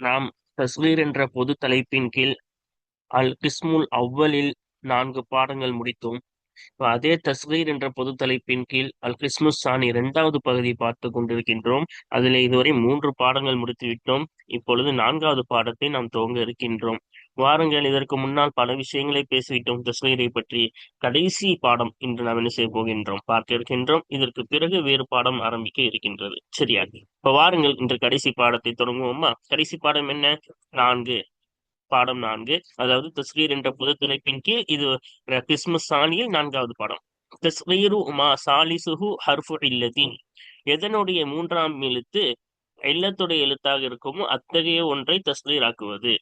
நாம் தஸ்வீர் என்ற பொது தலைப்பின் கீழ் அல் கிஸ்முல் அவ்வலில் நான்கு பாடங்கள் முடித்தோம். அதே தஸ்வீர் என்ற பொது தலைப்பின் கீழ் அல் கிறிஸ்மஸ் சாணி இரண்டாவது பகுதி பார்த்து கொண்டிருக்கின்றோம். அதில் இதுவரை மூன்று பாடங்கள் முடித்து விட்டோம் இப்பொழுது நான்காவது பாடத்தை நாம் துவங்க இருக்கின்றோம். வாருங்கள் இதற்கு முன்னால் பல விஷயங்களை பேசிவிட்டோம். தஸ்வீரை பற்றி கடைசி பாடம் இன்று நாம் என்ன செய்ய போகின்றோம்? பார்க்க இருக்கின்றோம். இதற்கு பிறகு வேறு பாடம் ஆரம்பிக்க இருக்கின்றது. சரியா இப்ப வாருங்கள் இன்று கடைசி பாடத்தை தொடங்குவோமா? கடைசி பாடம் என்ன? நான்கு. பாடம் நான்கு. அதாவது தஸ்ரீர் என்ற புது தலைப்பின் கீழ் இது கிறிஸ்துமஸ் சாணியில் நான்காவது பாடம். தஸ்ரீரு உமா சாலிசுஹு ஹர்ஃபு இல்லதின் எதனுடைய மூன்றாம் எழுத்து இல்லத்துடைய எழுத்தாக இருக்குமோ அத்தகைய ஒன்றை தஸ்ரீராக்குவது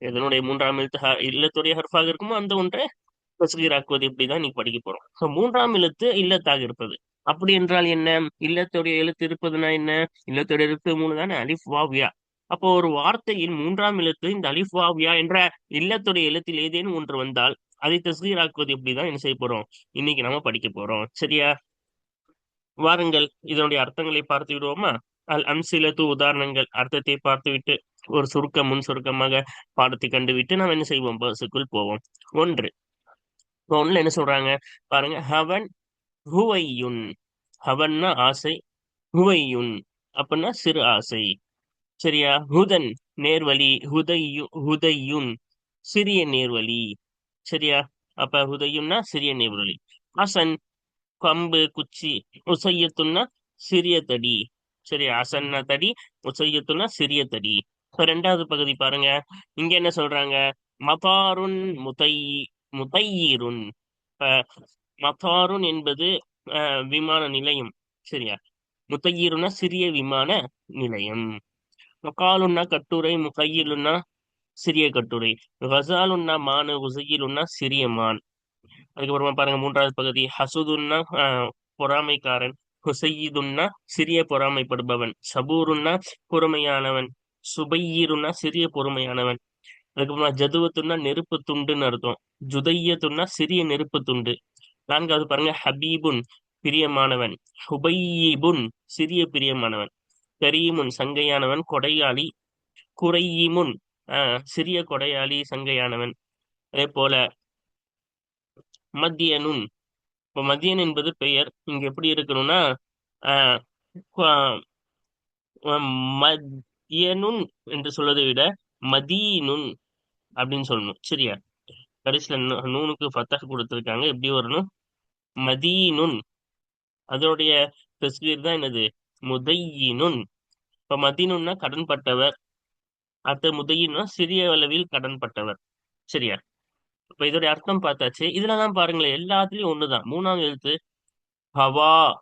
இதனுடைய எதனுடைய மூன்றாம் எழுத்து ஹ- இல்லத்துடைய ஹர்ஃபாக இருக்குமோ அந்த ஒன்றை தஸ்கீராக்குவது இப்படிதான் நீ படிக்க போறோம். ஸோ மூன்றாம் எழுத்து இல்லத்தாக இருப்பது. அப்படி என்றால் என்ன? இல்லத்துடைய எழுத்து இருப்பதுனா என்ன? இல்லத்துடைய எழுத்து மூணு தானே? அலிஃப் வாவ்யா அப்போ ஒரு வார்த்தையில் மூன்றாம் எழுத்து இந்த அலிஃப் வாவியா என்ற இல்லத்துடைய எழுத்தில் ஏதேனும் ஒன்று வந்தால் அதை தஸ்கீராக்குவது இப்படிதான் என்ன செய்ய போறோம்? இன்னைக்கு நம்ம படிக்க போறோம். சரியா? வாருங்கள் இதனுடைய அர்த்தங்களை பார்த்து விடுவோமா? அல் அம்சிலத்து உதாரணங்கள் அர்த்தத்தை பார்த்துவிட்டு ஒரு சுருக்கம் முன் சுருக்கமாக பாடத்தை கண்டுவிட்டு நாம் என்ன செய்வோம்? பஸ்ஸுக்குள் போவோம். ஒன்று. இப்ப என்ன சொல்றாங்க? பாருங்க. ஹவன் ஹுவையுன். ஹவன்னா ஆசை ஹுவையுன். அப்படின்னா சிறு ஆசை. சரியா? ஹுதன் நேர்வழி ஹுதையு ஹுதையுன். சிறிய நேர்வழி. சரியா? அப்ப ஹுதையுன்னா சிறிய நேர்வழி. அசன் கம்பு குச்சி உசையத்துன்னா சிறிய தடி. சரி அசன்னா தடி உசையத்துன்னா சிறிய தடி. இப்ப ரெண்டாவது பகுதி பாருங்க. இங்க என்ன சொல்றாங்க? மதாருன் முதை முதையீருன். மதாருன் என்பது விமான நிலையம். சரியா? முத்தையீருனா சிறிய விமான நிலையம். மகாலுன்னா கட்டுரை முகையிலுன்னா சிறிய கட்டுரை. கசாலுன்னா மானு உசையிலுன்னா சிறிய மான். அதுக்கப்புறமா பாருங்க மூன்றாவது பகுதி. ஹசுதுன்னா ஆஹ், பொறாமைக்காரன். ஹுசையீதுன்னா சிறிய பொறாமைப்படுபவன். சபூருன்னா பொறுமையானவன். சுபையீருன்னா சிறிய பொறுமையானவன். அதுக்கப்புறமா ஜதுவத்துன்னா நெருப்பு துண்டுன்னு அர்த்தம். ஜுதையத்துன்னா சிறிய நெருப்பு துண்டு. நான்காவது பாருங்க ஹபீபுன் பிரியமானவன். ஹுபையீபுன் சிறிய பிரியமானவன். கரீமுன் சங்கையானவன். கொடையாளி குறையீமுன் ஆஹ், சிறிய கொடையாளி சங்கையானவன். அதே போல மத்தியனுன். இப்போ மதியன் என்பது பெயர். இங்க எப்படி இருக்கணும்னா ஆஹ் குவா- என்று சொல்வதை விட மதீனுன் அப்படின்னு சொல்லணும். சரியா? கடைசியில நூனுக்கு ஃபத்தஹ் கொடுத்துருக்காங்க. எப்படி வரணும்? மதீனுன். அதனுடைய தஸ்வீர் தான் என்னது? முதையினுன். இப்ப மதீனுன்னா கடன்பட்டவர் அடுத்த முதையின்னா சிறிய அளவில் கடன்பட்டவர் சரியா? இப்ப இதோடைய அர்த்தம் பார்த்தாச்சு. இதுலதான் பாருங்களேன் எல்லாத்துலயும் ஒண்ணுதான். மூணாவது எழுத்து ஹவா.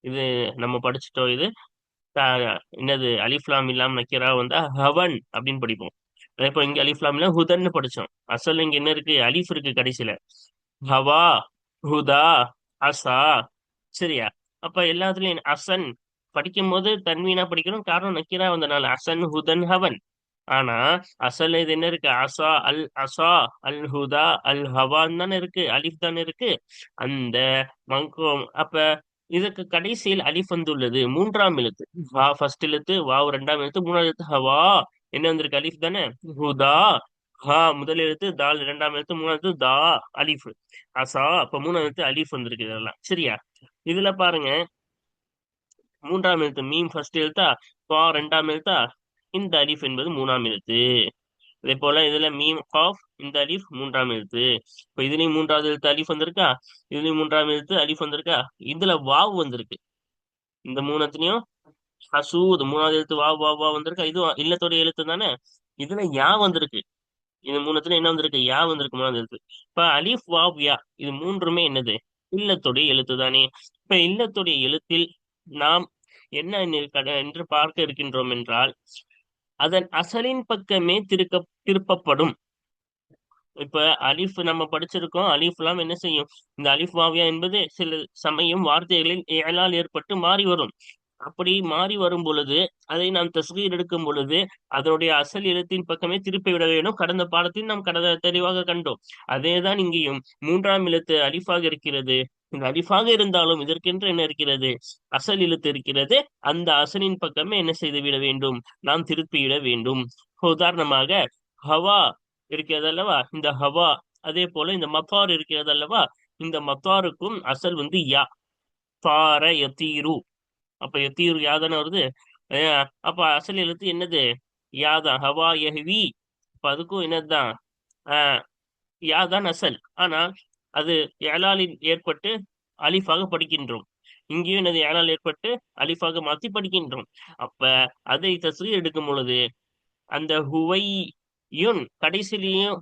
இது நம்ம படிச்சுட்டோம் இது. என்னது அலிஃப்லாம் இல்லாம நக்கீரா வந்தா ஹவன் அப்படின்னு படிப்போம். அதே இப்போ இங்க அலிஃப்லாம் இல்ல ஹுதன்னு படிச்சோம். அசல் இங்க என்ன இருக்கு? அலிஃப் இருக்கு கடைசியில. ஹவா ஹுதா அசா சரியா? அப்ப எல்லாத்துலயும் அசன் படிக்கும் போது தன்வீனா படிக்கணும் காரணம் நக்கீரா வந்தனால அசன் ஹுதன் ஹவன். ஆனா அசல் இது என்ன இருக்கு? அசா அல் அசா அல் ஹுதா அல் ஹவான் தானே இருக்கு? அலிஃப் தானே இருக்கு? அந்த மங்கோம் அப்ப இதுக்கு கடைசியில் அலிஃப் வந்துள்ளது. மூன்றாம் எழுத்து. வா ஃபர்ஸ்ட் எழுத்து வாவ் ரெண்டாம் எழுத்து மூணாவது எழுத்து ஹவா. என்ன வந்திருக்கு? அலிஃப் தானே? ஹுதா ஹா முதல் எழுத்து தால் இரண்டாம் எழுத்து மூணாவது எழுத்து தா அலிஃப். அசா அப்ப மூணாம் எழுத்து அலிஃப் வந்திருக்கு இதெல்லாம். சரியா? இதுல பாருங்க. மூன்றாம் எழுத்து மீம் ஃபர்ஸ்ட் எழுத்தா? பா ரெண்டாம் எழுத்தா? இந்த அலிஃப் என்பது மூணாம் எழுத்து. அதே போல இதுல மீம் காஃப் இந்த அலிஃப் மூன்றாம் எழுத்து. இப்ப இதுலயும் மூன்றாவது எழுத்து அலிஃப் வந்திருக்கா? இதுலயும் மூன்றாம் எழுத்து அலிஃப் வந்திருக்கா? இதுல வாவ் வந்திருக்கு. இந்த மூணத்துலயும் ஹசூத் மூணாவது எழுத்து வா வா வா வந்திருக்கா? இது இல்லத்துடைய எழுத்து தானே? இதுல யா வந்திருக்கு. இது மூணுத்துல என்ன வந்திருக்கு? யா வந்திருக்கு மூணாவது எழுத்து. இப்ப அலிஃப் வாவ் யா இது மூன்றுமே என்னது? இல்லத்துடைய எழுத்து தானே. இப்ப இல்லத்துடைய எழுத்தில் நாம் என்ன என்று பார்க்க இருக்கின்றோம் என்றால் அதன் அசலின் பக்கமே திருக்க திருப்பப்படும். இப்ப அலிஃப் நம்ம படிச்சிருக்கோம். அலிஃப் எல்லாம் என்ன செய்யும்? இந்த அலிஃப் வாவியா என்பது சில சமயம் வார்த்தைகளில் ஏழால் ஏற்பட்டு மாறி வரும். அப்படி மாறி வரும் பொழுது அதை நாம் தஸ்கீர் எடுக்கும் பொழுது அதனுடைய அசல் எழுத்தின் பக்கமே திருப்பி விட வேண்டும். கடந்த பாடத்தில் நாம் கடந்த தெளிவாக கண்டோம். அதேதான் இங்கேயும் மூன்றாம் எழுத்து அலிஃபாக இருக்கிறது. இந்த அலிஃபாக இருந்தாலும் இதற்கென்று என்ன இருக்கிறது? அசல் எழுத்து இருக்கிறது. அந்த அசலின் பக்கமே என்ன செய்து விட வேண்டும்? நாம் திருப்பிவிட வேண்டும். உதாரணமாக ஹவா இருக்கிறது அல்லவா இந்த ஹவா. அதே போல இந்த மத்தார் இருக்கிறது அல்லவா இந்த மத்தாருக்கும் அசல் வந்து யா. தார யத்தீரு. அப்ப எத்தீரு யாதானே வருது? அப்ப அசல் எழுத்து என்னது? யாதான் ஹவா யஹ்வி. அப்ப அதுக்கும் என்னதுதான்? ஆஹ் யாதான் அசல். ஆனா அது ஏலாலில் ஏற்பட்டு அலிஃபாக படிக்கின்றோம். இங்கேயும் என்னது ஏழால் ஏற்பட்டு அலிஃபாக மாத்தி படிக்கின்றோம். அப்ப அதை தசு எடுக்கும் பொழுது அந்த ஹுவை யுன் கடைசிலையும்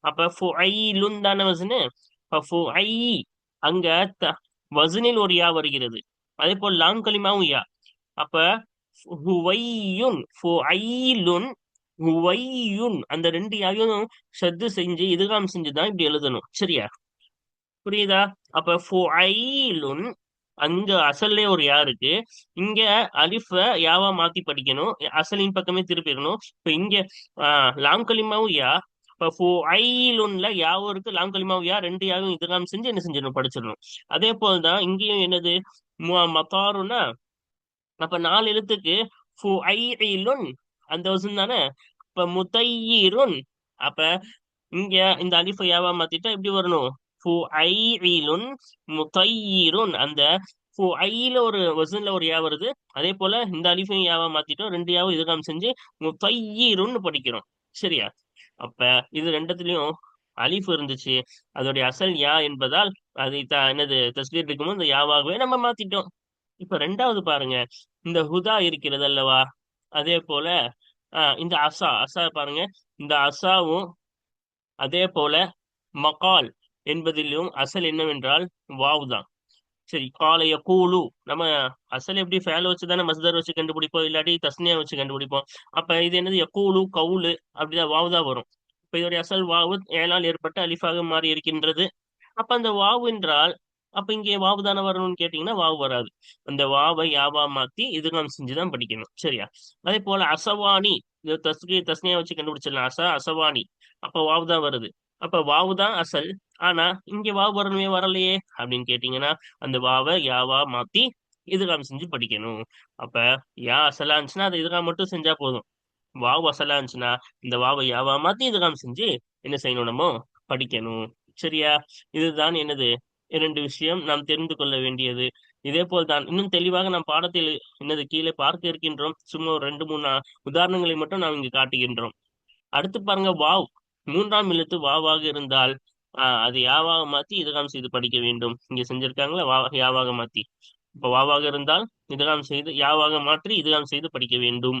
அப்ப ஃபுஐலுன் தானே வசனு? ஃபுஐ அங்க வசனில் ஒரு யா வருகிறது. அதே போல் லாம் கலிமாவும் யா. அப்ப ஹுவையுன் ஃபுஐலுன் ஹுவையுன் அந்த ரெண்டு யாவையும் சத்து செஞ்சு இதுகாம் செஞ்சுதான் இப்படி எழுதணும். சரியா? புரியுதா? அப்ப ஃபுஐலுன் அங்க அசல்லே ஒரு யா இருக்கு. இங்க அலிஃப யாவா மாத்தி படிக்கணும். அசலின் பக்கமே திருப்பிடணும். இப்ப இங்க லாம் கலிமாவும் யா. இப்போ ஃபுஐலுன்ல யாவும் இருக்கு லாம் கலிமாவும் யா. ரெண்டு யாவும் இதெல்லாம் செஞ்சு என்ன செஞ்சிடணும்? படிச்சிடணும். அதே போல்தான் இங்கேயும் என்னது? மத்தாருன்னா அப்ப நாலு எழுத்துக்கு ஃபுஐலுன் அந்த வசம் தானே? இப்ப முத்தையிருன் அப்ப இங்க இந்த அலிஃப யாவா மாத்திட்டா எப்படி வரணும்? முத்தையிருன் அந்த ஃபுஐல ஒரு வசன்ல ஒரு யா வருது. அதே போல இந்த அலிஃபையும் யாவா மாத்திட்டோம். ரெண்டு யாவும் இதுகாம் செஞ்சு முத்தையீருன்னு படிக்கிறோம். சரியா? அப்ப இது ரெண்டுத்துலயும் அலிஃப் இருந்துச்சு. அதோடைய அசல் யா என்பதால் அதை த என்னது தஸ்வீர் இருக்கும்போது இந்த யாவாகவே நம்ம மாத்திட்டோம். இப்ப ரெண்டாவது பாருங்க. இந்த ஹுதா இருக்கிறது அல்லவா? அதே போல ஆஹ் இந்த அசா. அசா பாருங்க. இந்த அசாவும் அதே போல மகால். என்பதிலும் அசல் என்னவென்றால் வாவ் தான். சரி காலைய கூலு நம்ம அசல் எப்படி ஃபேல வச்சு தானே மஸ்தர் வச்சு கண்டுபிடிப்போம் இல்லாட்டி தஸ்னியா வச்சு கண்டுபிடிப்போம். அப்ப இது என்னது? எக்கூலு கவுலு அப்படிதான் வாவ் தான் வரும். இப்ப இதோடைய அசல் வாவு ஏழால் ஏற்பட்ட அலிஃபாக மாறி இருக்கின்றது. அப்ப அந்த வாவு என்றால் அப்ப இங்கே வாவு தானே வரணும்னு கேட்டீங்கன்னா வாவு வராது. அந்த வாவை யாவா மாத்தி இதுகாம் செஞ்சுதான் படிக்கணும். சரியா? அதே போல அசவானி தஸ்கி தஸ்னியா வச்சு கண்டுபிடிச்சிடலாம். அசா அசவானி அப்ப வாவு தான் வருது. அப்ப வாவு தான் அசல். ஆனா இங்க வாவு வரணுமே வரலையே அப்படின்னு கேட்டீங்கன்னா அந்த வாவை யாவா மாத்தி இதுகாம் செஞ்சு படிக்கணும். அப்ப யா அசலா இருந்துச்சுன்னா அது இதுகாம் மட்டும் செஞ்சா போதும். வாவு அசலா இருந்துச்சுன்னா இந்த வாவை யாவா மாத்தி இதுகாம் செஞ்சு என்ன செய்யணும் நம்ம? படிக்கணும். சரியா? இதுதான் என்னது? இரண்டு விஷயம். நாம் தெரிந்து கொள்ள வேண்டியது. இதே போல் தான் இன்னும் தெளிவாக நாம் பாடத்தில் என்னது கீழே பார்க்க இருக்கின்றோம். சும்மா ஒரு ரெண்டு மூணு உதாரணங்களை மட்டும் நாம் இங்கு காட்டுகின்றோம். அடுத்து பாருங்க வாவ். மூன்றாம் எழுத்து வாவாக இருந்தால் ஆஹ் அது யாவாக மாத்தி இதகாம் செய்து படிக்க வேண்டும். இங்க செஞ்சிருக்காங்களா வா யாவாக மாத்தி. இப்ப வாவாக இருந்தால் இதகாம் செய்து யாவாக மாற்றி இதகாம் செய்து படிக்க வேண்டும்.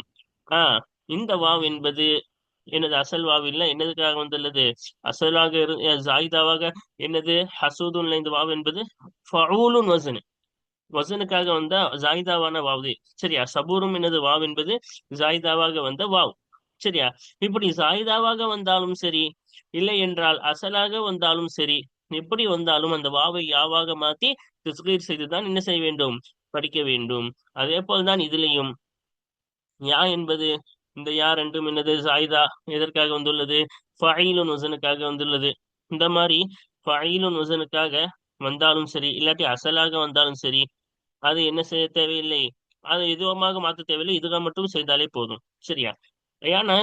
ஆஹ் இந்த வாவ் என்பது எனது அசல் வாவில் என்னதுக்காக வந்துள்ளது? அசலாக இரு ஜாயிதாவாக என்னது? ஹசூதுன்ல இந்த வாவ் என்பது ஃபவுலுன் வசனு வசனுக்காக வந்த ஜாயிதாவான வாவு சரியா சபூரும் எனது வாவ் என்பது ஜாயிதாவாக வந்த வாவ். சரியா? இப்படி ஜாயிதாவாக வந்தாலும் சரி இல்லை என்றால் அசலாக வந்தாலும் சரி எப்படி வந்தாலும் அந்த வாவை யாவாக மாத்தி திஸ்கீர் செய்துதான் என்ன செய்ய வேண்டும்? படிக்க வேண்டும். அதே போல்தான் இதுலயும். யா என்பது இந்த யா ரெண்டும் என்னது? சாயிதா எதற்காக வந்துள்ளது? ஃபைலுன் வசனுக்காக வந்துள்ளது. இந்த மாதிரி ஃபைலுன் வசனுக்காக வந்தாலும் சரி இல்லாட்டி அசலாக வந்தாலும் சரி அது என்ன செய்ய தேவையில்லை? அது எதுவமாக மாற்ற தேவையில்லை? இதுக மட்டும் செய்தாலே போதும். சரியா? ஏன்னா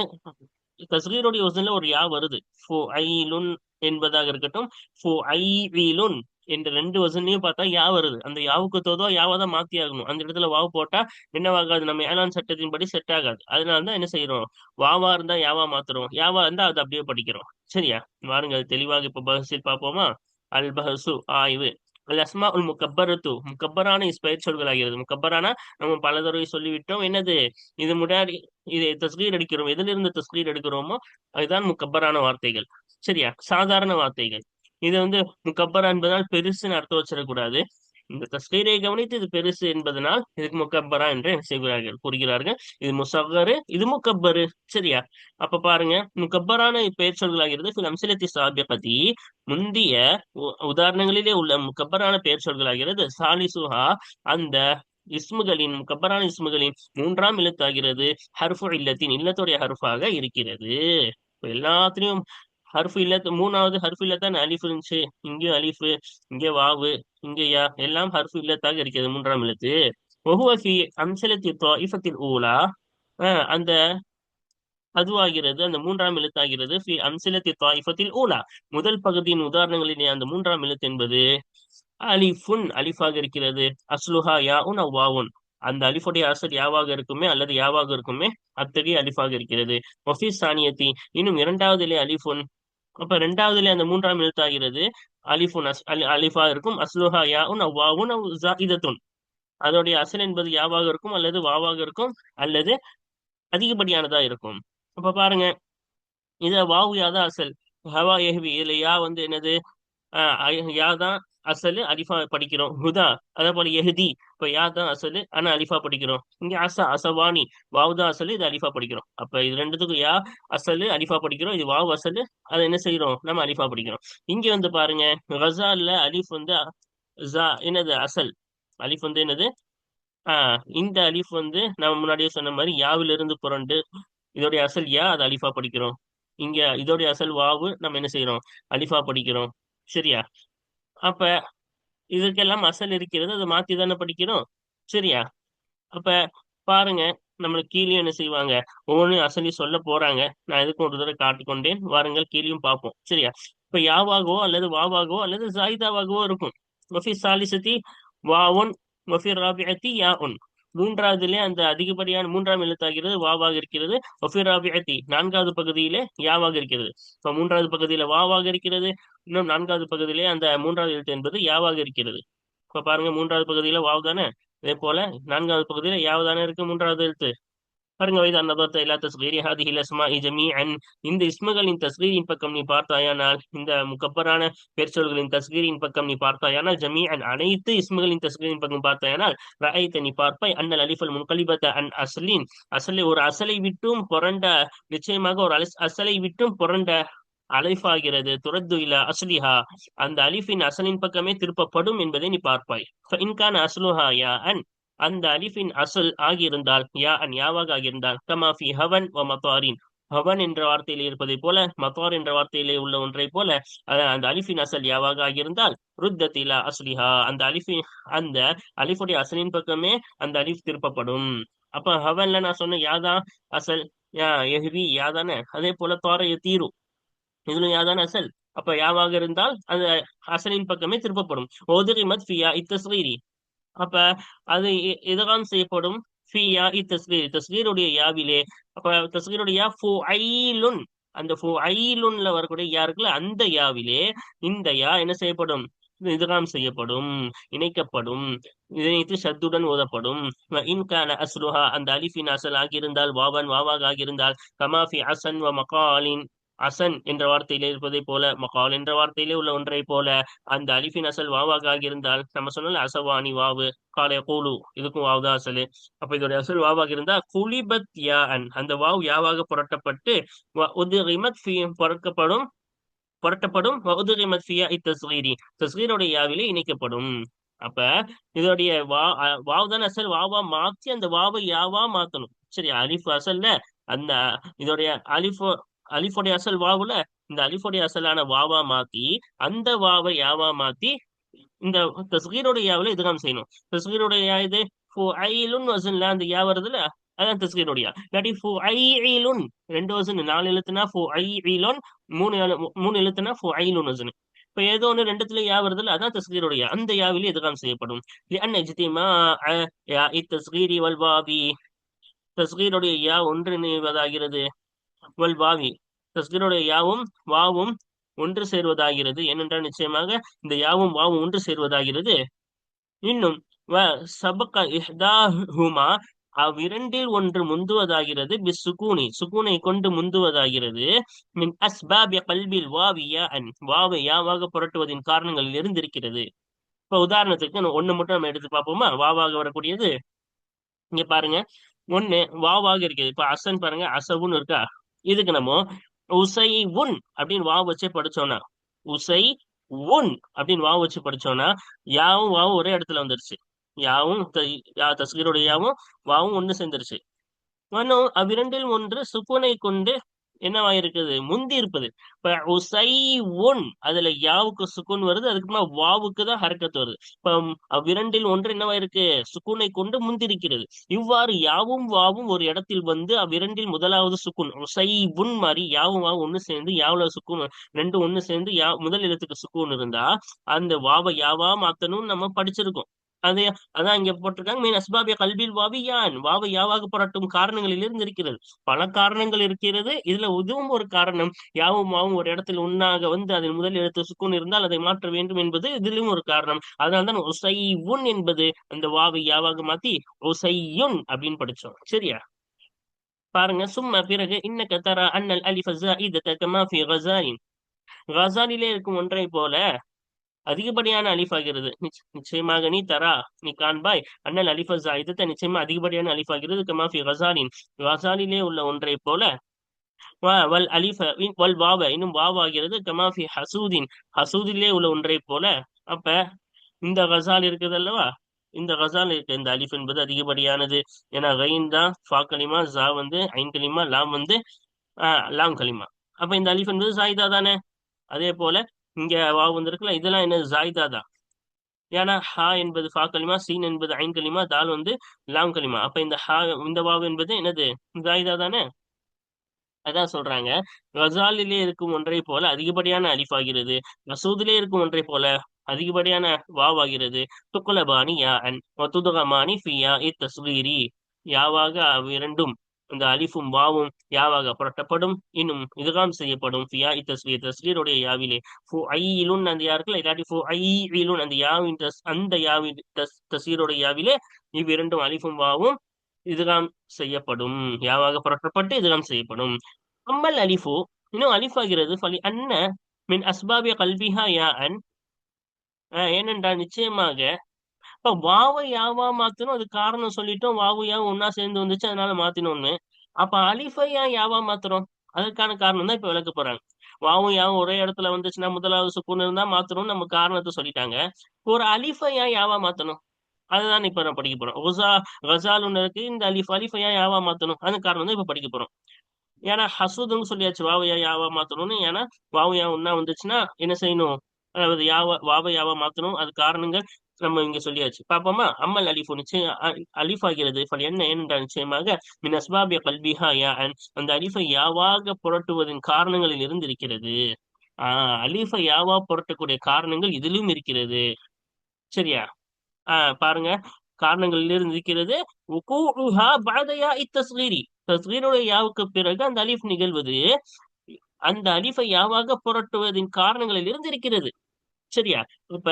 தஸ்கீருடைய வசன்ல ஒரு யா வருது. ஃபோ ஐலுன் என்பதாக இருக்கட்டும் ஃபோ ஐலுன் என்ற ரெண்டு வசனையும் பார்த்தா யா வருது. அந்த யாவுக்கு தோதோ யாவை தான் மாத்தி ஆகணும். அந்த இடத்துல வாவு போட்டா என்னவாகாது? நம்ம ஏழாம் சட்டத்தின்படி செட் ஆகாது. அதனால தான் என்ன செய்யறோம் வாவா இருந்தா யாவா மாத்துறோம்? யாவா இருந்தா அது அப்படியே படிக்கிறோம். சரியா? வாருங்க அது தெளிவாக இப்ப பஹஸில் பார்ப்போமா? அல் பஹசு ஆய்வு. அல் அஸ்மா உல் முக்கப்பரத்து முக்கப்பரான பெயர் சொல்களாகிறது. முக்கப்பரான நம்ம பல தடவை சொல்லிவிட்டோம். என்னது? இது முடியாது இது தஸ்கீர் அடிக்கிறோம் எதுல இருந்து தஸ்கீர் எடுக்கிறோமோ அதுதான் முக்கப்பரான வார்த்தைகள். சரியா? சாதாரண வார்த்தைகள். இது வந்து முக்கபரா என்பதால் பெருசுன்னு அர்த்தம் வச்சிடக்கூடாது. இந்த தஸ்கீரை கவனித்து இது பெருசு என்பதனால் இதுக்கு முக்கப்பரா என்று செய்கிறார்கள் கூறுகிறார்கள். இது முசகரு இது முக்கப்பரு சரியா? அப்ப பாருங்க முக்கப்பரான பெயர் சொல்களாகிறது ஃபில் சாபிய சாபியபதி முந்திய உ- உதாரணங்களிலே உள்ள முக்கப்பரான பெயர் சொல்களாகிறது சாலிசுஹா. அந்த இஸ்முகளின் முக்கப்பரான இஸ்முகளின் மூன்றாம் எழுத்தாகிறது ஹர்ஃபு இல்லத்தின் இல்லத்துடைய ஹர்ஃபாக இருக்கிறது. எல்லாத்திலையும் எல்லாத்துலயும் ஹர்ஃபு இல்ல மூணாவது ஹர்ஃபு இல்ல அலிஃப் இருந்துச்சு. இங்கேயும் அலிஃபு இங்கே வாவு இங்கே யா எல்லாம் ஹர்ஃபு இல்லத்தாக இருக்கிறது மூன்றாம் எழுத்து. ஒஹுவஃபி அம்சலத்தி இஃபத்தில் ஊலா. அந்த அதுவாகிறது அந்த மூன்றாம் எழுத்தாகிறது அம்சலத்தி தாயிஃபத்தில் ஊலா. முதல் பகுதியின் உதாரணங்களிலே அந்த மூன்றாம் எழுத்து என்பது அலிஃபுன் அலிஃபாக இருக்கிறது. அஸ்லுஹா யா உன் அவ்வாவுன். அந்த அலிஃபுடைய அசல் யாவாக இருக்குமே அல்லது யாவாக இருக்குமே அத்தகைய அலிஃபாக இருக்கிறது. ஒஃபி சானியத்தி இன்னும் இரண்டாவது இரண்டாவதிலே அலிஃபுன் அப்ப இரண்டாவதிலே அந்த மூன்றாம் எழுத்தாகிறது. அலிஃபுன் அஸ் அலி அலிஃபா இருக்கும். அஸ்லுஹா யா உன் அவ்வாவுன் அவ் அதோடைய அசல் என்பது யாவாக இருக்கும் அல்லது வாவாக இருக்கும் அல்லது அதிகப்படியானதா இருக்கும். அப்ப பாருங்க இத வாவு யாதான் அசல்? ஹவா எஹ்வி இதுல யா வந்து என்னது? ஆஹ் யா தான் அசலு அலிஃபா படிக்கிறோம். ஹுதா அதே போல எஹ்தி இப்ப யா தான் அசலு ஆனா அலிஃபா படிக்கிறோம். இங்க அச அசவானி வாவு தான் அசலு இது அலிஃபா படிக்கிறோம். அப்ப இது ரெண்டுத்துக்கும் யா அசலு அலிஃபா படிக்கிறோம். இது வாவு அசலு அதை என்ன செய்யறோம் நம்ம அலிஃபா படிக்கிறோம். இங்க வந்து பாருங்க ஹசால்ல அலிஃப் வந்து ஜா என்னது? அசல். அலிஃப் வந்து என்னது? ஆஹ் இந்த அலிஃப் வந்து நம்ம முன்னாடியே சொன்ன மாதிரி யாவில இருந்து புரண்டு இதோடைய அசல் யா அது அலிஃபா படிக்கிறோம். இங்க இதோடைய அசல் வாவு நம்ம என்ன செய்யறோம் அலிஃபா படிக்கிறோம். சரியா? அப்ப இதுக்கெல்லாம் அசல் இருக்கிறது அதை மாத்தி தானே படிக்கிறோம்? சரியா? அப்ப பாருங்க நம்மளுக்கு கீழே என்ன செய்வாங்க? ஒவ்வொன்றும் அசலி சொல்ல போறாங்க. நான் எதுக்கும் ஒரு தடவை காட்டிக்கொண்டேன் வாருங்கள் கீழேயும் பார்ப்போம். சரியா? இப்ப யாவாகவோ அல்லது வாவாகவோ அல்லது ஜாயிதாவாகவோ இருக்கும். வஃபி சாலிசத்தி வாவுன் வஃபி ராபியத்தி யாஉன் மூன்றாவதிலே அந்த அதிகப்படியான மூன்றாம் எழுத்தாகிறது வாவாக இருக்கிறது. ஒஃபிராபியத்தி நான்காவது பகுதியிலே யாவாக இருக்கிறது. இப்ப மூன்றாவது பகுதியில வாவாக இருக்கிறது. இன்னும் நான்காவது பகுதியிலே அந்த மூன்றாவது எழுத்து என்பது யாவாக இருக்கிறது. இப்ப பாருங்க மூன்றாவது பகுதியில வாவ் தானே? அதே போல நான்காவது பகுதியில யாவ் தானே இருக்கு மூன்றாவது எழுத்து? பாருங்க வயது நபர்த்த இல்லா தஸ்கீரி ஹாதிஹி ஜமி அன் இந்த இஸ்மகளின் தஸ்கீரின் பக்கம் நீ பார்த்தாயானால் இந்த முக்கப்பரான பெயர்ச்சொல்களின் தஸ்கீரின் பக்கம் நீ பார்த்தாயானால் ஜமீஅன் அனைத்து இஸ்மகளின் தஸ்கீரின் பக்கம் பார்த்தாயானால் ரஐத்த நீ பார்ப்பாய் அன்னல் அலிஃபல் முன்கலிபத்த அன் அசலின் அசலை ஒரு அசலை விட்டும் புரண்ட நிச்சயமாக ஒரு அலஸ் அசலை விட்டும் புரண்ட அலைஃபாகிறது. துரத்து இல அசலிஹா அந்த அலிஃபின் அசலின் பக்கமே திருப்பப்படும் என்பதை நீ பார்ப்பாய். இன்கான் அசலுஹா யா அன். அந்த அலிஃபின் அசல் ஆகியிருந்தால் யா அன் யாவாக ஆகியிருந்தால் கமாஃபி ஹவன் மத்தாரின். ஹவன் என்ற வார்த்தையில் இருப்பதை போல மத்தார் என்ற வார்த்தையிலே உள்ள ஒன்றை போல அந்த அலிஃபின் அசல் யாவாக ஆகியிருந்தால் ருத்தத்திலா அஸ்லிஹா. அந்த அலிஃபின் அந்த அலிஃபுடைய அசலின் பக்கமே அந்த அலிஃப் திருப்பப்படும். அப்ப ஹவன்ல நான் சொன்ன யாதான் அசல் யா எஹ்வி யாதானே அதே போல தார. தீரு இதுல யாதான அசல்? அப்ப யாவாக இருந்தால் அந்த அசலின் பக்கமே திருப்பப்படும். ஒதுரிமத் ஃபியா இத்தஸ்ரீரி அப்ப அது இதுதான் இதகாம் செய்யப்படும்? ஃபியா இத்தஸ்ரீர் யாவிலே அப்ப தஸ்ரீருடைய யா ஃபுஐலுன் அந்த ஃபுஐலுன்ல வரக்கூடிய யா இருக்குல்ல அந்த யாவிலே இந்த யா என்ன செய்யப்படும்? இதுகாம் செய்யப்படும் இணைக்கப்படும் இணைத்து ஷத்துடன் ஓதப்படும். இன்கான அஸ்ருஹா அஸ்லுஹா அந்த அலிஃபின் அசல் ஆகியிருந்தால் வாவன் வாவாக ஆகியிருந்தால் கமாஃபி அசன் வ மகாலின். அசன் என்ற வார்த்தையிலே இருப்பதை போல மகால் என்ற வார்த்தையிலே உள்ள ஒன்றை போல அந்த அலிஃபின் அசல் வாவாக ஆகியிருந்தால் நம்ம சொன்னல அசவாணி வாவு காலை கூலு இதுக்கும் வாவு தான் அசலு. அப்ப இதோட அசல் வாவாக இருந்தா குலிபத் யா அன் அந்த வாவ் யாவாக புரட்டப்பட்டு வ புறக்கப்படும் புரட்டப்படும் வ உதுரிமத் ஃபியா இத்தஸ்கீரி தஸ்கீருடைய யாவிலே இணைக்கப்படும். அப்ப இதோடைய வா வாவ் தான் அசல்? வாவா மாத்தி அந்த வாவை யாவா மாத்தணும். சரி அலிஃப் அசல்ல அந்த இதோடைய அலிஃபோ அலிஃபோடைய அசல் வாவுல இந்த அலிஃபோடைய அசலான வாவா மாத்தி அந்த வாவை யாவா மாத்தி இந்த தஸ்கீரோட யாவில இதுகாம் செய்யணும். தஸ்கீரோட இது? ஃபுஐலுன் வசன்ல அந்த யா வருதுல அதான் தஸ்கீரோடைய இல்லாட்டி ஃபுஐலுன் ரெண்டு வசன் நாலு எழுத்துனா ஃபுஐலுன் மூணு மூணு எழுத்துனா ஃபுஐலுன் வசன் இப்ப ஏதோ ஒண்ணு ரெண்டுத்துல யா வருதுல அதான் தஸ்கீருடைய அந்த யாவிலே இதுகாம் செய்யப்படும். அன் இஜ்திமா இத்தஸ்கீரி வல்வாபி தஸ்கீருடைய யா ஒன்றிணைவதாகிறது. வல் வாவி. தஸ்கருடைய யாவும் வாவும் ஒன்று சேர்வதாகிறது. ஏனென்றால் நிச்சயமாக இந்த யாவும் வாவும் ஒன்று சேர்வதாகிறது. இன்னும் வ சபக இஹ்தாஹுமா அவ்விரண்டில் ஒன்று முந்துவதாகிறது. பி சுகூனி சுகூனை கொண்டு முந்துவதாகிறது. மின் அஸ்பாபி கல்பில் வாவியா அன் வாவை யாவாக புரட்டுவதின் காரணங்களில் இருந்திருக்கிறது. இப்ப உதாரணத்துக்கு ஒண்ணு மட்டும் நம்ம எடுத்து பார்ப்போமா? வாவாக வரக்கூடியது. இங்க பாருங்க. ஒண்ணு வாவாக இருக்குது. இப்ப அசன் பாருங்க அசவுன்னு இருக்கா? இதுக்கு நம்ம உசை உன் அப்படின்னு வா வச்சு படிச்சோம்னா உசை உன் அப்படின்னு வா வச்சு படிச்சோம்னா யாவும் வாவும் ஒரே இடத்துல வந்துருச்சு. யாவும் த- யா தஸ்கீரோட யாவும் வாவும் ஒண்ணு சேர்ந்துருச்சு. மனோ அவ்விரண்டில் ஒன்று சுக்குனை கொண்டு என்னவாயிருக்குது முந்தி இருப்பது. இப்ப உசை ஒன் அதுல யாவுக்கு சுக்குன் வருது? அதுக்குமா வாவுக்கு தான் ஹரக்கத்து வருது. இப்ப அவ்விரண்டில் ஒன்று என்னவாயிருக்கு சுக்குனை கொண்டு முந்திருக்கிறது. இவ்வாறு யாவும் வாவும் ஒரு இடத்தில் வந்து அவ்விரண்டில் முதலாவது சுக்குன் உசை உன் மாதிரி யாவும் வாவும் ஒண்ணு சேர்ந்து யாவுல சுக்குன் ரெண்டு ஒண்ணு சேர்ந்து யா முதல் எழுத்துக்கு சுக்குன் இருந்தா அந்த வாவை யாவா மாத்தணும்னு நம்ம படிச்சிருக்கோம். அது அதான் இங்க போட்டிருக்காங்க. மீன் அஸ்பாபிய கல்வியில் வாவி யான் வாவை யாவாக புரட்டும் காரணங்களில் இருந்து இருக்கிறது பல காரணங்கள் இருக்கிறது. இதுல இதுவும் ஒரு காரணம். யாவும் மாவும் ஒரு இடத்தில் உண்ணாக வந்து அதில் முதல் எழுத்து சுக்குன் இருந்தால் அதை மாற்ற வேண்டும் என்பது இதிலும் ஒரு காரணம். அதனால்தான் உசை உன் என்பது அந்த வாவை யாவாக மாத்தி உசையுன் அப்படின்னு படிச்சோம் சரியா? பாருங்க. சும்மா பிறகு இன்னக்க தரா அன்னல் அலிஃபா இத கமா ஃபி கசாலின் கசாலிலே இருக்கும் ஒன்றை போல அதிகப்படியான அலிஃபாகிறது நிச்சயமாக நீ தரா நீ காண்பாய். அண்ணல் அலிஃப ஜாயிதத்தை நிச்சயமா அதிகப்படியான அலிஃபாகிறது ஆகிறது. கமா ஃபி உள்ள ஒன்றை போல வல் அலிஃப வல் வாவ இன்னும் வாவாகிறது கமாஃபி ஹசூதின். ஹசூதிலே உள்ள ஒன்றை போல அப்ப இந்த கசால் இருக்குது அல்லவா? இந்த கசால் இருக்கு. இந்த அலிஃப் என்பது அதிகப்படியானது. ஏன்னா கைன் தான் ஃபா கலிமா ஜா வந்து ஐன் கலிமா லாம் வந்து ஆஹ், லாம் கலிமா அப்ப இந்த அலிஃப் என்பது சாயிதா தானே? அதே போல இங்க வாவ் வந்திருக்குல்ல இதெல்லாம் என்ன ஜாயிதா தான். ஏன்னா ஹா என்பது ஃபா கலிமா சீன் என்பது ஐன் கலிமா தால் வந்து லாம் கலிமா அப்ப இந்த ஹா இந்த வாவ் என்பது என்னது? ஜாயிதா தானே? அதான் சொல்றாங்க. கசாலிலே இருக்கும் ஒன்றை போல அதிகப்படியான அலிஃப் ஆகிறது மசூதிலே இருக்கும் ஒன்றை போல அதிகப்படியான வாவ் ஆகிறது. துக்குலபானி யா அன் மத்துதகமானி ஃபியா இ தஸ்வீரி. யாவாக அவ்விரண்டும் இந்த அலிஃபும் வாவும் யாவாக புரட்டப்படும். இன்னும் இதுகாம் செய்யப்படும். ஃபியா இத்தஸ்வீர் தஸ்வீருடைய யாவிலே. ஃபு ஐயிலுன் அந்த யாருக்கு இல்லாட்டி ஃபு ஐயிலுன் அந்த யாவின் தஸ் அந்த யாவின் தஸ் தஸ்வீருடைய யாவிலே. இவ்விரண்டும் அலிஃபும் வாவும் இதுகாம் செய்யப்படும். யாவாக புரட்டப்பட்டு இதுகாம் செய்யப்படும். அம்மல் அலிஃபு இன்னும் அலிஃப் ஆகிறது ஃபலி அன்ன மின் அஸ்பாபிய கல்விஹா யா அன் ஏனென்றால் நிச்சயமாக இப்ப வாவை யாவா மாத்தணும்? அது காரணம் சொல்லிட்டோம் வாவு யாவும் ஒன்னா சேர்ந்து வந்துச்சு அதனால மாத்தினோம்னு. அப்ப அலிஃபை ஏன் யாவா மாத்துறோம்? அதற்கான காரணம் தான் இப்ப விளக்க போறாங்க. வாவும் யாவும் ஒரே இடத்துல வந்துச்சுன்னா முதலாவது சுக்குன்னு இருந்தா மாத்தணும் நம்ம காரணத்தை சொல்லிட்டாங்க. ஒரு அலிஃபை ஏன் யாவா மாத்தணும்? அதுதான் இப்ப நான் படிக்க போறோம் ஒசா கசால் இருக்கு. இந்த அலிஃப் அலிஃபை ஏன் யாவா மாத்தணும்? அது காரணம் தான் இப்ப படிக்க போறோம். ஏன்னா ஹசூதுன்னு சொல்லியாச்சு வாவையா யாவா மாத்தணும்னு. ஏன்னா வாவையா ஒன்னா வந்துச்சுன்னா என்ன செய்யணும்? அதாவது யாவ வாவை யாவா மாத்தணும்? அது காரணங்கள் நம்ம இங்க சொல்லியாச்சு. பாப்போமா? அம்மல் அலிஃபு நிச்சயம் அலிஃப் ஆகிறது. என்ன? ஏனென்றால் நிச்சயமாக மின் அஸ்பாபிய கல்பிஹா யா அந்த அலிஃபை யாவாக புரட்டுவதன் காரணங்களில் இருந்து இருக்கிறது ஆஹ் அலிஃபை யாவா புரட்டக்கூடிய காரணங்கள் இதிலும் இருக்கிறது. சரியா? ஆஹ் பாருங்க. காரணங்களில் இருந்து இருக்கிறது உகூஉஹா யாவுக்கு பிறகு அந்த அலிஃப் நிகழ்வது அந்த அலிஃபை யாவாக புரட்டுவதின் காரணங்களில் இருந்து இருக்கிறது சரியா? இப்ப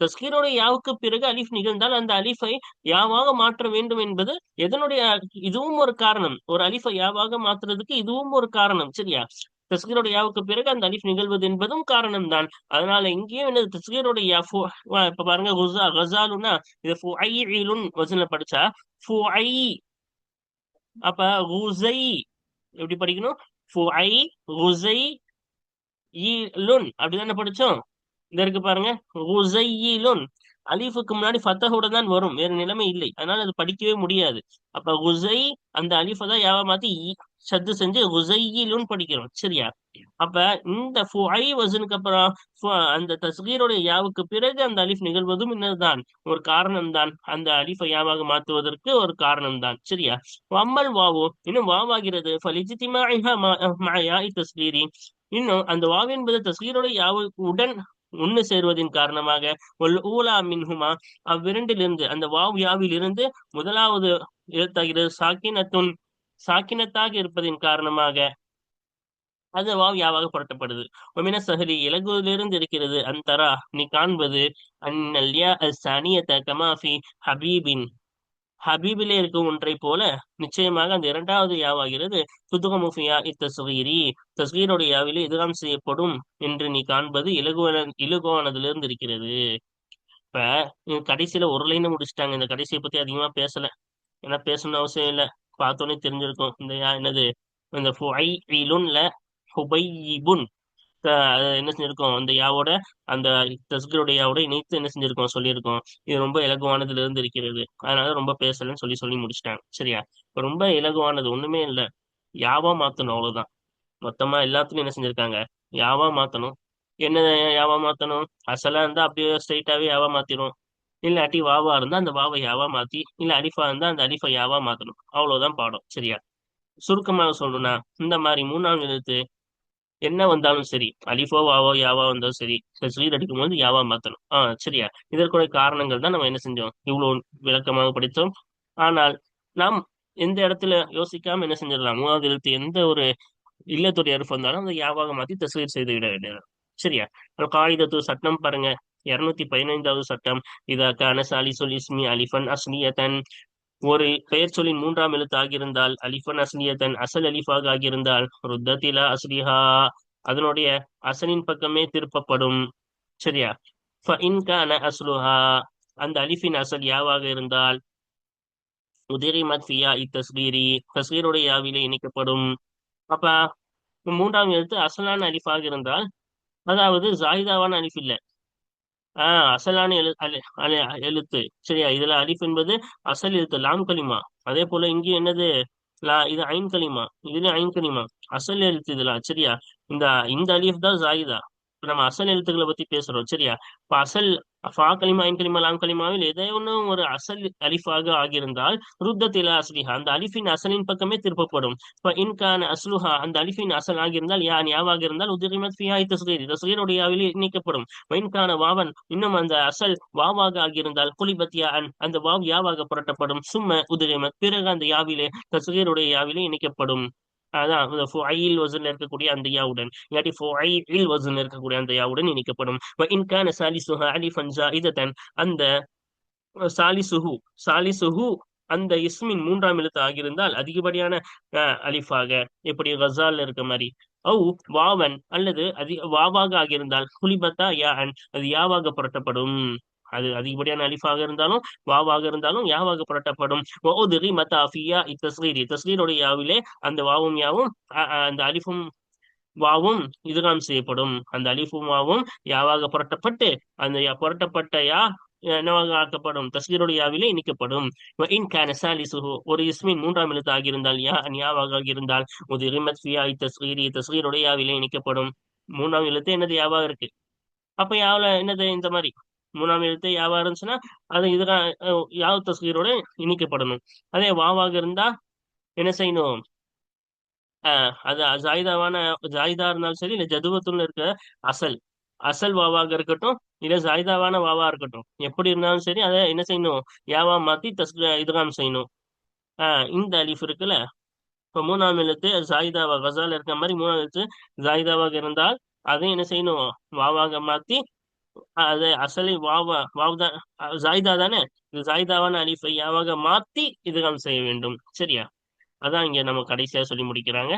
தஸ்கீரோட யாவுக்கு பிறகு அலிஃப் நிகழ்ந்தால் அந்த அலிஃபை யாவாக மாற்ற வேண்டும் என்பது எதனுடைய இதுவும் ஒரு காரணம். ஒரு அலிஃபை யாவாக மாற்றுறதுக்கு இதுவும் ஒரு காரணம் சரியா? தஸ்கீரோட யாவுக்கு பிறகு அந்த அலிஃப் நிகழ்வது என்பதும் காரணம் தான் அதனால இங்கேயும் என்னது? தஸ்கீரோட யா இப்ப பாருங்க குசா கசாலுன்னா இது ஃபுஐலுன் வசன படிச்சா ஃபுஐ ஐ அப்ப குசை எப்படி படிக்கணும்? ஃபு ஐ குசை ஈலுன் அப்படிதானே படிச்சோம்? இந்த இருக்கு பாருங்க. குசையிலுன். அலிஃபுக்கு முன்னாடி ஃபத்தஹோட தான் வரும். வேற நிலைமை இல்லை. அதனால அது படிக்கவே முடியாது. அப்ப குசை அந்த அலிஃபை தான் யாவ மாத்தி சத்து செஞ்சு குசையிலுன் படிக்கிறோம். சரியா? அப்ப இந்த ஃபுஐ வசனுக்கு அப்புறம் அந்த தஸ்கீரோட யாவுக்கு பிறகு அந்த அலிஃப் நிகழ்வதும் என்னதுதான் ஒரு காரணம் தான் அந்த அலிஃபை யாவாக மாற்றுவதற்கு ஒரு காரணம் தான் சரியா? அம்மல் வாவோ. இன்னும் வாவாகிறது. ஃபலிஜித்திமா தஸ்கீரி. இன்னும் அந்த வாவு என்பது தஸ்கீரோட யாவு உடன் ஒண்ணு சேர்வதின் காரணமாக ஒல் ஊலா மின்ஹுமா? அவ்விரண்டிலிருந்து அந்த வாவ் யாவில் இருந்து முதலாவது எழுத்தாகிறது சாக்கினத்துன் சாக்கினத்தாக இருப்பதின் காரணமாக அது வாவ் யாவாக புரட்டப்படுது. ஒமின சஹரி இலகுவிலிருந்து இருக்கிறது அந்தரா நீ காண்பது அந்நல்யா யா அஸ் கமாஃபி ஹபீபின். ஹபீபிலே இருக்கும் ஒன்றை போல நிச்சயமாக அந்த இரண்டாவது யாவாகிறது புதுகமுஃபியா இத்தசுகீரி தஸ்வீருடைய யாவிலே எதிராம் செய்யப்படும் என்று நீ காண்பது இலகுவன இலகுவானதிலிருந்து இருக்கிறது இப்ப கடைசியில ஒரு லைனை முடிச்சிட்டாங்க. இந்த கடைசியை பத்தி அதிகமா பேசல. ஏன்னா பேசணும்னு அவசியம் இல்லை. பார்த்தோன்னே தெரிஞ்சிருக்கும். இந்த யா என்னது? இந்த ஃபுஐலுன்ல புன் என்ன செஞ்சிருக்கோம்? அந்த யாவோட அந்த தஸ்கரோட யாவோட இணைத்து என்ன செஞ்சிருக்கோம்? சொல்லியிருக்கோம். இது ரொம்ப இலகுவானதுல இருந்து இருக்கிறது. அதனால ரொம்ப பேசலன்னு சொல்லி சொல்லி முடிச்சிட்டாங்க. சரியா? இப்போ ரொம்ப இலகுவானது. ஒண்ணுமே இல்ல. யாவா மாத்தணும் அவ்வளவுதான். மொத்தமா எல்லாத்துலயும் என்ன செஞ்சிருக்காங்க? யாவா மாத்தணும். என்ன யாவா மாத்தணும்? அசலா இருந்தா அப்படியே ஸ்ட்ரைட்டாவே யாவா மாத்திரும். இல்லாட்டி வாவா இருந்தா அந்த வாவை யாவா மாத்தி இல்ல அலிஃபா இருந்தா அந்த அலிஃபா யாவா மாத்தணும். அவ்வளவுதான் பாடம். சரியா? சுருக்கமாக சொல்லணும்னா இந்த மாதிரி மூணாம் எழுத்து என்ன வந்தாலும் சரி அலிஃபோ வாவோ யாவா வந்தாலும் சரி தஸ்வீர் அடிக்கும் போது யாவா மாத்தணும். ஆஹ் சரியா. இதற்குரிய காரணங்கள் தான் நம்ம என்ன செஞ்சோம்? இவ்வளவு விளக்கமாக படித்தோம். ஆனால் நாம் எந்த இடத்துல யோசிக்காம என்ன செஞ்சிடலாம்? மூணாவது எழுத்து எந்த ஒரு இல்லத்துடைய அறுப்பு வந்தாலும் அந்த யாவாக மாத்தி தஸ்வீர் செய்து விட வேண்டியது சரியா? காகிதத்து சட்டம் பாருங்க. இருநூத்தி பதினைந்தாவது சட்டம். இதாக்கான அனசாலி சொல் இஸ்மி அலிஃபன் அஸ்மியதன் ஒரு பெயர் சொல்லின் மூன்றாம் எழுத்து ஆகியிருந்தால் அலிஃபன் தன் அசல் அலிஃபாக ஆகியிருந்தால் ருத்தத்திலா அஸ்லிஹா அதனுடைய அசலின் பக்கமே திருப்பப்படும். சரியா? இன்கான அஸ்லுஹா அந்த அலிஃபின் அசல் யாவாக இருந்தால் உதிரி மத்ஃபியா இத்தஸ்பீரி தஸ்பீருடைய யாவிலே இணைக்கப்படும். அப்ப மூன்றாம் எழுத்து அசலான அலிஃபாக இருந்தால் அதாவது ஜாயிதாவான அலிஃப் இல்ல. ஆஹ் அசலான எழு எழுத்து. சரியா? இதுல அலிஃப் என்பது அசல் எழுத்து லாம் கலிமா அதே போல இங்கேயும் என்னது? லா இது ஐன் கலிமா இதுல ஐன் கலிமா அசல் எழுத்து இதுல சரியா? இந்த இந்த அலிஃப் தான் ஜாயிதா. நம்ம அசல் எழுத்துக்களை பத்தி பேசுறோம் சரியா? இப்ப அசல் ஃபா கலிமா ஐன் கலிமா லாம் கலிமாவில் எதோ ஒரு அசல் அலிஃபாக ஆகியிருந்தால் ருத்தத்தில அஸ்லிஹா அந்த அலிஃபின் அசலின் பக்கமே திருப்பப்படும். இப்போ இன்கான அஸ்லுஹா அந்த அலிஃபின் அசல் ஆகியிருந்தால் யா யாவாக இருந்தால் உதிரிமத் ஃபியாய் தஸ்ரீர் தஸ்ரீருடைய யாவிலே இணைக்கப்படும் வைன்கான வாவன் இன்னும் அந்த அசல் வாவாக ஆகியிருந்தால் குலிபத்யா அன் அந்த வாவ் யாவாக புரட்டப்படும். சும்ம உதிரிமத் பிறகு அந்த யாவிலே தஸ்ரீருடைய யாவிலே இணைக்கப்படும். அதான் ஃபுஐல் வசன்ல இருக்கக்கூடிய அந்த யாவுடன். இல்லாட்டி ஃபுஐல் வசன்ல இருக்கக்கூடிய அந்த யாவுடன் இணைக்கப்படும். இன்கான சாலிசுஹா அலிஃபன் ஜாயிதத்தன் அந்த சாலிசுஹு சாலிசுஹு அந்த இஸ்மின் மூன்றாம் எழுத்து ஆகியிருந்தால் அதிகப்படியான அலிஃபாக. எப்படி கசால் இருக்க மாதிரி. அவு வாவன் அல்லது அதி வாவாக ஆகியிருந்தால் குலிபத்தா யா அன் அது யாவாக புரட்டப்படும். அது அதிகப்படியான அலிஃபாக இருந்தாலும் வாவாக இருந்தாலும் யாவாக புரட்டப்படும். ஒதுகி மத்த அஃபியா இத்தஸ்ரீரி தஸ்ரீருடைய யாவிலே அந்த வாவும் யாவும் அந்த அலிஃபும் வாவும் இதுகாம் செய்யப்படும். அந்த அலிஃபும் வாவும் யாவாக புரட்டப்பட்டு அந்த புரட்டப்பட்ட யா என்னவாக ஆக்கப்படும்? தஸ்கீருடைய யாவிலே இணைக்கப்படும் ஒரு இஸ்மின் மூன்றாம் எழுத்து ஆகியிருந்தால் யா யாவாக இருந்தால் ஒரு இரிமத் ஃபியா தஸ்கீரி தஸ்கீருடைய யாவிலே இணைக்கப்படும் மூன்றாம் எழுத்து என்னது? யாவாக இருக்கு. அப்ப யாவில என்னது? இந்த மாதிரி. மூணாம் எழுத்து யாவா இருந்துச்சுன்னா அது இதுதான் யாவ் தஸ்கீரோட இணைக்கப்படணும். அதே வாவாக இருந்தா என்ன செய்யணும்? ஆஹ் அது ஜாயிதாவான ஜாயிதா இருந்தாலும் சரி இல்ல ஜதுவத்துல இருக்க அசல். அசல் வாவாக இருக்கட்டும் இல்ல ஜாயிதாவான வாவா இருக்கட்டும். எப்படி இருந்தாலும் சரி அதை என்ன செய்யணும்? யாவா மாத்தி தஸ் இதுகாம் செய்யணும். ஆஹ் இந்த அலிஃப் இருக்குல்ல? இப்ப மூணாம் எழுத்து ஜாயிதாவா கசால் இருக்க மாதிரி மூணாம் எழுத்து ஜாயிதாவாக இருந்தால் அதை என்ன செய்யணும்? வாவாக மாத்தி அது அசலி வாவா வாவ்தான் ஜாயிதா தானே? இது ஜாயிதாவான அலிஃபை யாவாக மாத்தி இதுகாம் செய்ய வேண்டும். சரியா? அதான் இங்க நம்ம கடைசியா சொல்லி முடிக்கிறாங்க.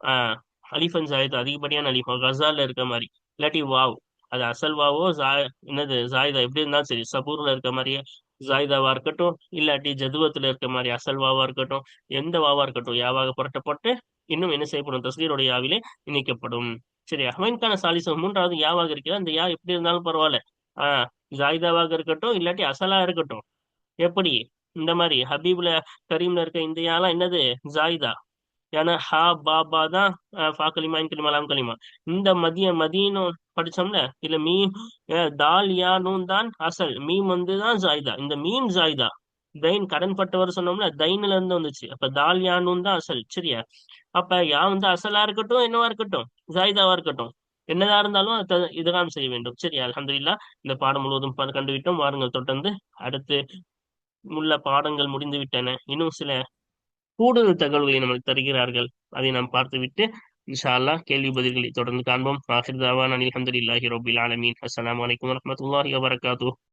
ஆஹ் அலிஃபன் ஜாயிதா அதிகப்படியான அலிஃபா கசால்ல இருக்க மாதிரி இல்லாட்டி வாவ் அது அசல் வாவோ ஜா என்னது ஜாயிதா எப்படி இருந்தாலும் சரி சபூர்ல இருக்க மாதிரியே ஜாயிதாவா இருக்கட்டும் இல்லாட்டி ஜதுவத்துல இருக்க மாதிரி அசல் வாவா இருக்கட்டும் எந்த வாவா இருக்கட்டும் யாவாக புரட்டப்பட்டு இன்னும் என்ன செய்யப்படும்? தஸ்கீருடைய யாவிலே இணைக்கப்படும் சரி அஹ்மைன்கான சாலிசம் மூன்றாவது யாவாக இருக்கிறது. அந்த யா எப்படி இருந்தாலும் பரவாயில்ல. ஆஹ் ஜாயிதாவாக இருக்கட்டும் இல்லாட்டி அசலா இருக்கட்டும். எப்படி? இந்த மாதிரி ஹபீப்ல கரீம்ல இருக்க இந்த யாலாம் என்னது? ஜாயிதா. ஏன்னா ஹா பாபா தான் ஃபா கலிமா இன் கலிமா லாம் கலிமா. இந்த மதிய மதியனும் படிச்சோம்ல? இல்ல மீம் தால் யானும் தான் அசல். மீம் வந்து தான் ஜாயிதா. இந்த மீம் ஜாயிதா. தைன் கடன் பட்டவர் சொன்னோம்ல தைன்ல இருந்து வந்துச்சு. அப்ப தால் யானும் தான் அசல் சரியா? அப்ப யா வந்து அசலா இருக்கட்டும் என்னவா இருக்கட்டும் ஜாயிதாவா இருக்கட்டும் என்னதா இருந்தாலும் இதுதான் செய்ய வேண்டும் சரி அலமதுல்லா இந்த பாடம் முழுவதும் கண்டுவிட்டோம். வாருங்கள் தொடர்ந்து அடுத்து உள்ள பாடங்கள் முடிந்து விட்டன இன்னும் சில கூடுதல் தகவல்களை நமக்கு தருகிறார்கள். அதை நாம் பார்த்துவிட்டு இன்ஷா அல்லா கேள்வி பதில்களை தொடர்ந்து காண்போம். ஆஹிர் தாவான் அலி அஹமதுல்லாஹி ரபில் ஆலமீன். அஸ்லாம் வலைக்கம் வரமத்துல்லாஹி வபரகாத்தூ